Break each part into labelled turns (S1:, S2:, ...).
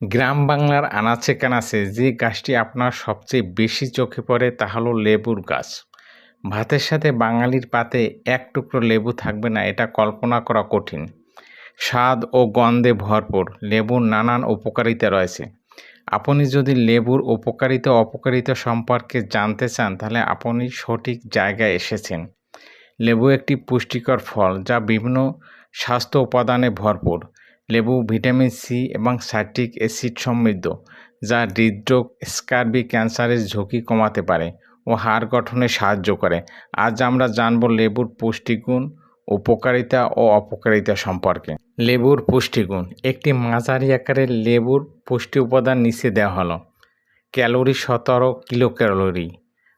S1: গ্রাম বাংলার আনাচে কানাচে যে গাছটি আপনার সবচেয়ে বেশি চোখে পড়ে তা হলো লেবুর গাছ। ভাতের সাথে বাঙালির পাতে এক টুকরো লেবু থাকবে না, এটা কল্পনা করা কঠিন। স্বাদ ও গন্ধে ভরপুর, লেবুর নানান উপকারিতা রয়েছে। আপনি যদি লেবুর উপকারিতা, অপকারিতা সম্পর্কে জানতে চান, তাহলে আপনি সঠিক জায়গায় এসেছেন। লেবু একটি পুষ্টিকর ফল, যা বিভিন্ন স্বাস্থ্য উপাদানে ভরপুর। লেবু, ভিটামিন সি এবং সাইট্রিক অ্যাসিড সমৃদ্ধ, যা হৃদরোগ, স্কার্বি, ক্যান্সারের ঝুঁকি কমাতে পারে ও হাড় গঠনে সাহায্য করে। আজ আমরা জানব লেবুর পুষ্টিগুণ, উপকারিতা ও অপকারিতা সম্পর্কে। লেবুর পুষ্টিগুণ। একটি মাঝারি আকারের লেবুর পুষ্টি উপাদান নিচে দেওয়া হলো। ক্যালোরি সতেরো কিলো ক্যালোরি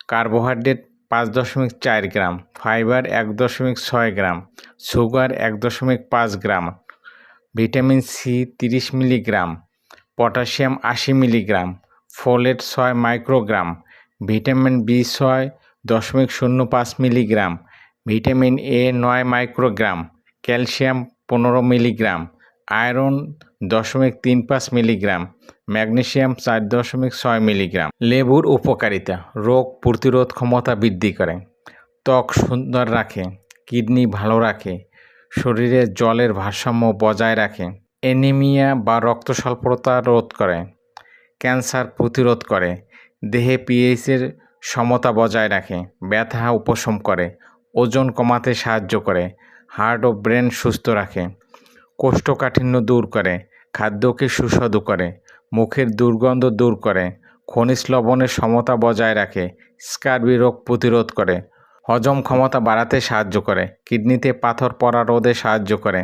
S1: কার্বোহাইড্রেট পাঁচ দশমিক চার গ্রাম, ফাইবার এক দশমিক ছয় গ্রাম, সুগার এক দশমিক পাঁচ গ্রাম ভিটামিন সি তিরিশ মিলিগ্রাম, পটাশিয়াম আশি মিলিগ্রাম, ফোলেট ছয় মাইক্রোগ্রাম, ভিটামিন বি ছয় দশমিক শূন্য পাঁচ মিলিগ্রাম, ভিটামিন এ নয় মাইক্রোগ্রাম, ক্যালসিয়াম পনেরো মিলিগ্রাম, আয়রন দশমিক তিন পাঁচ মিলিগ্রাম ম্যাগনেশিয়াম চার দশমিক ছয় মিলিগ্রাম। লেবুর উপকারিতা, রোগ প্রতিরোধ ক্ষমতা বৃদ্ধি করে। ত্বক সুন্দর রাখে, কিডনি ভালো রাখে শরীরে জলের ভারসাম্য বজায় রাখে, অ্যানিমিয়া বা রক্ত স্বল্পতা রোধ করে, ক্যান্সার প্রতিরোধ করে, দেহে পিএইচের সমতা বজায় রাখে, ব্যথা উপশম করে, ওজন কমাতে সাহায্য করে, হার্ট ও ব্রেন সুস্থ রাখে, কোষ্ঠকাঠিন্য দূর করে, খাদ্যকে সুস্বাদু করে, মুখের দুর্গন্ধ দূর করে, খনিজ লবণের সমতা বজায় রাখে, স্কার্বি রোগ প্রতিরোধ করে হজম ক্ষমতা বাড়াতে সাহায্য করে, কিডনিতে পাথর পড়া রোধে সাহায্য করে,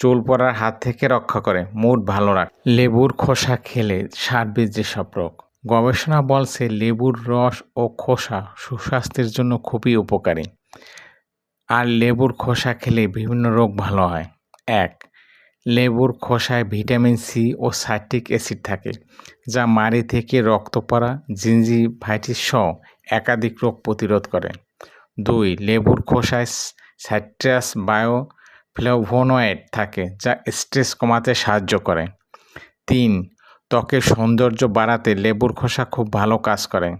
S1: চুল পড়ার হাত থেকে রক্ষা করে, মুড ভালো রাখে। লেবুর খোসা খেলে সারবে যেসব রোগ, গবেষণা বলছে লেবুর রস ও খোসা সুস্বাস্থ্যের জন্য খুবই উপকারী। আর লেবুর খোসা খেলে বিভিন্ন রোগ ভালো হয়। এক, লেবুর খোসায় ভিটামিন সি ও সাইট্রিক অ্যাসিড থাকে, যা মাড়ি থেকে রক্ত পড়া জিঞ্জিভাইটিস সহ একাধিক রোগ প্রতিরোধ করে। দুই, লেবুর খোসায় সাইট্রাস বায়ো ফ্লেভোনয়েড থাকে, যা স্ট্রেস কমাতে সাহায্য করে। তিন, ত্বকের সৌন্দর্য বাড়াতে লেবুর খোসা খুব ভালো কাজ করে।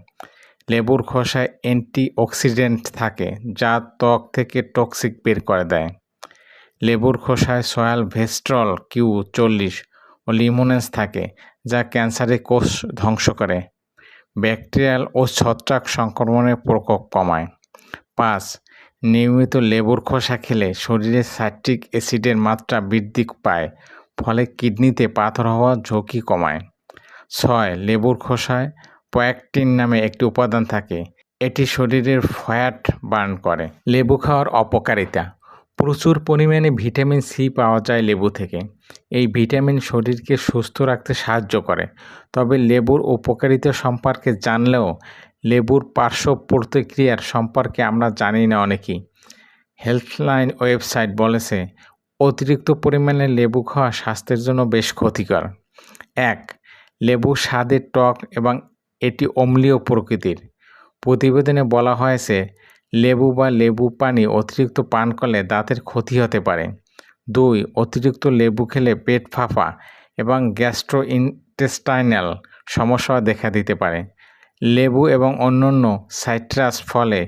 S1: লেবুর খোসায় অ্যান্টিঅক্সিডেন্ট থাকে, যা ত্বক থেকে টক্সিক বের করে দেয়। লেবুর খোসায় সয়াল ভেস্ট্রল কিউ চল্লিশ ও লিমোনেন্স থাকে, যা ক্যান্সারের কোষ ধ্বংস করে। ব্যাকটেরিয়াল ও ছত্রাক সংক্রমণের প্রকোপ কমায়। পাঁচ। নিয়মিত লেবুর খোসা খেলে শরীরে সাইট্রিক অ্যাসিডের মাত্রা বৃদ্ধি পায়, ফলে কিডনিতে পাথর হওয়ার ঝুঁকি কমায়। ছয়, লেবুর খোসায় পয়াকটিন নামে একটি উপাদান থাকে, এটি শরীরের ফ্যাট বার্ন করে। লেবু খাওয়ার অপকারিতা। প্রচুর পরিমাণে ভিটামিন সি পাওয়া যায় লেবু থেকে। এই ভিটামিন শরীরকে সুস্থ রাখতে সাহায্য করে। তবে লেবুর উপকারিতা সম্পর্কে জানলেও লেবুর পার্শ্ব প্রতিক্রিয়ার সম্পর্কে আমরা জানি না অনেকেই। হেলথলাইন ওয়েবসাইট বলেছে, অতিরিক্ত পরিমাণে লেবু খাওয়া স্বাস্থ্যের জন্য বেশ ক্ষতিকর। এক লেবু স্বাদের টক এবং এটি অম্লীয় প্রকৃতির। প্রতিবেদনে বলা হয়েছে, লেবু বা লেবু পানি অতিরিক্ত পান করলে দাঁতের ক্ষতি হতে পারে। দুই, অতিরিক্ত লেবু খেলে পেট ফাঁপা এবং গ্যাস্ট্রো ইনটেস্টাইনাল সমস্যা দেখা দিতে পারে। লেবু এবং অন্যান্য সাইট্রাস ফলে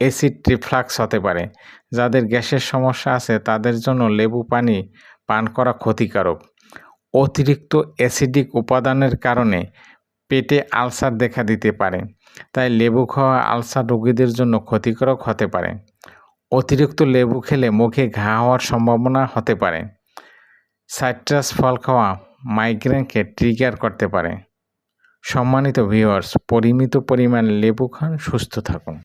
S1: অ্যাসিড রিফ্লাক্স হতে পারে, যাদের গ্যাসের সমস্যা আছে তাদের জন্য লেবু পানি পান করা ক্ষতিকারক। অতিরিক্ত অ্যাসিডিক উপাদানের কারণে পেটে আলসার দেখা দিতে পারে, তাই লেবু খাওয়া আলসার রোগীদের জন্য ক্ষতিকারক হতে পারে। অতিরিক্ত লেবু খেলে মুখে ঘা হওয়ার সম্ভাবনা হতে পারে। সাইট্রাস ফল খাওয়া মাইগ্রেনকে ট্রিগার করতে পারে। সম্মানিত ভিউয়ার্স পরিমিত পরিমাণ লেবু খান সুস্থ থাকুন।